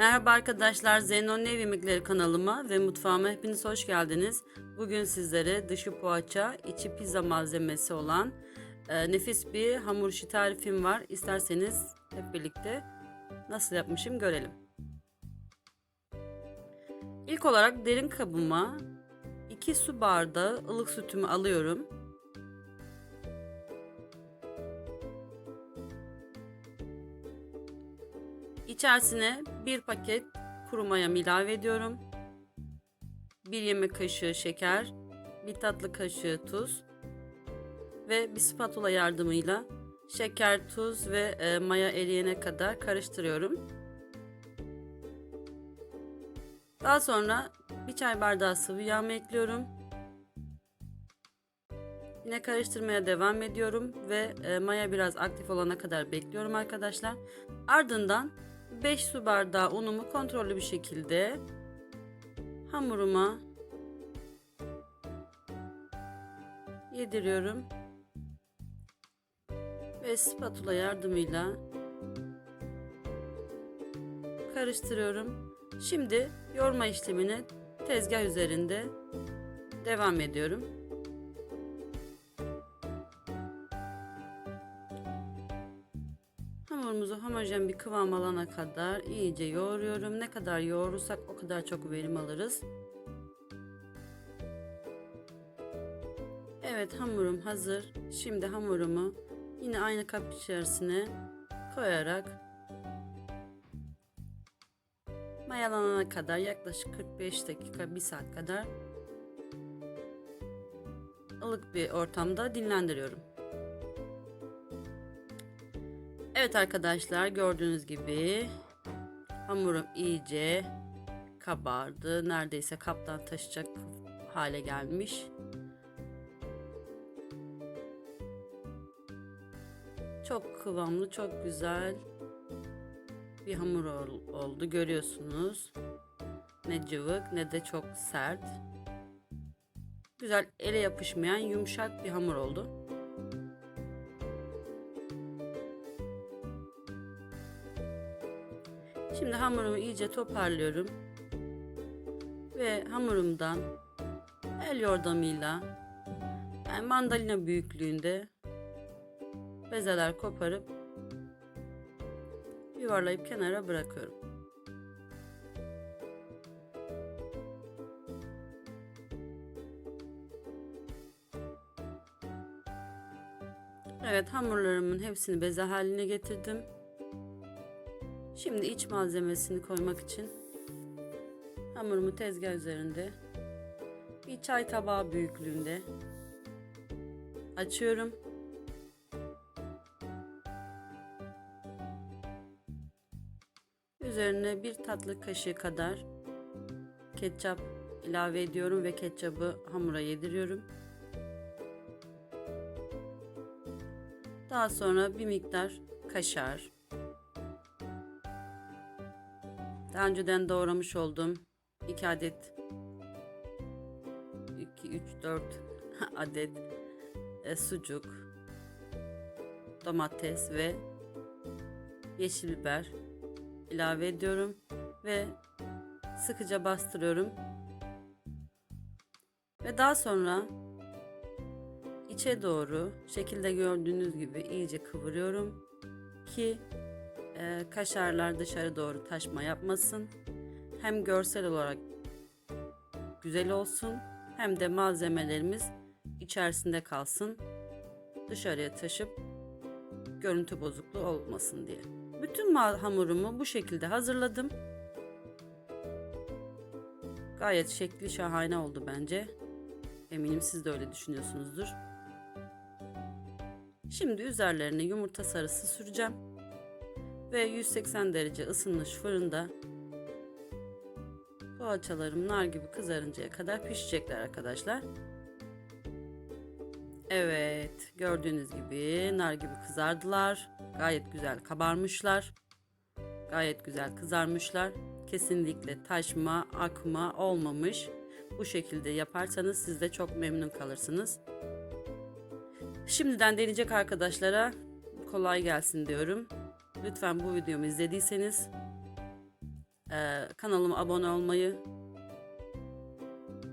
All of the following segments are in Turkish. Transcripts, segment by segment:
Merhaba arkadaşlar, Zenon Ev Yemekleri kanalıma ve mutfağıma hepiniz hoş geldiniz. Bugün sizlere dışı poğaça, içi pizza malzemesi olan e, nefis bir hamur işi tarifim var. İsterseniz hep birlikte nasıl yapmışım görelim. İlk olarak derin kabıma 2 su bardağı ılık sütümü alıyorum. İçerisine bir paket kuru mayam ilave ediyorum. Bir yemek kaşığı şeker, bir tatlı kaşığı tuz ve bir spatula yardımıyla şeker, tuz ve e, maya eriyene kadar karıştırıyorum. Daha sonra bir çay bardağı sıvı yağ ekliyorum. Yine karıştırmaya devam ediyorum ve e, maya biraz aktif olana kadar bekliyorum arkadaşlar. Ardından 5 su bardağı unumu kontrollü bir şekilde hamuruma yediriyorum. Ve spatula yardımıyla karıştırıyorum. Şimdi yoğurma işlemine tezgah üzerinde devam ediyorum. Hamurumuzu homojen bir kıvam alana kadar iyice yoğuruyorum. Ne kadar yoğurursak o kadar çok verim alırız. Evet hamurum hazır. Şimdi hamurumu yine aynı kap içerisine koyarak mayalanana kadar yaklaşık 45 dakika 1 saat kadar ılık bir ortamda dinlendiriyorum. Evet arkadaşlar gördüğünüz gibi hamurum iyice kabardı. Neredeyse kaptan taşacak hale gelmiş. Çok kıvamlı, çok güzel bir hamur ol- oldu görüyorsunuz. Ne cıvık ne de çok sert. Güzel ele yapışmayan yumuşak bir hamur oldu. Şimdi hamurumu iyice toparlıyorum. Ve hamurumdan el yordamıyla yani mandalina büyüklüğünde bezeler koparıp yuvarlayıp kenara bırakıyorum. Evet hamurlarımın hepsini beze haline getirdim. Şimdi iç malzemesini koymak için hamurumu tezgah üzerinde bir çay tabağı büyüklüğünde açıyorum. Üzerine bir tatlı kaşığı kadar ketçap ilave ediyorum ve ketçabı hamura yediriyorum. Daha sonra bir miktar kaşar, Daha önceden doğramış olduğum 2 adet 2 3 4 adet e, sucuk, domates ve yeşil biber ilave ediyorum ve sıkıca bastırıyorum. Ve daha sonra içe doğru şekilde gördüğünüz gibi iyice kıvırıyorum ki kaşarlar dışarı doğru taşma yapmasın. Hem görsel olarak güzel olsun hem de malzemelerimiz içerisinde kalsın. Dışarıya taşıp görüntü bozukluğu olmasın diye. Bütün hamurumu bu şekilde hazırladım. Gayet şekli şahane oldu bence. Eminim siz de öyle düşünüyorsunuzdur. Şimdi üzerlerine yumurta sarısı süreceğim ve 180 derece ısınmış fırında poğaçalarım nar gibi kızarıncaya kadar pişecekler arkadaşlar. Evet gördüğünüz gibi nar gibi kızardılar. Gayet güzel kabarmışlar. Gayet güzel kızarmışlar. Kesinlikle taşma, akma olmamış. Bu şekilde yaparsanız siz de çok memnun kalırsınız. Şimdiden deneyecek arkadaşlara kolay gelsin diyorum. Lütfen bu videomu izlediyseniz Ee, kanalıma abone olmayı,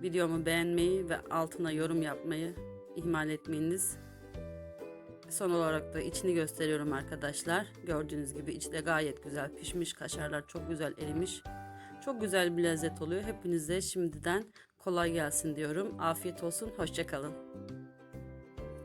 videomu beğenmeyi ve altına yorum yapmayı ihmal etmeyiniz. Son olarak da içini gösteriyorum arkadaşlar. Gördüğünüz gibi içi de gayet güzel pişmiş. Kaşarlar çok güzel erimiş. Çok güzel bir lezzet oluyor. Hepinize şimdiden kolay gelsin diyorum. Afiyet olsun. Hoşçakalın.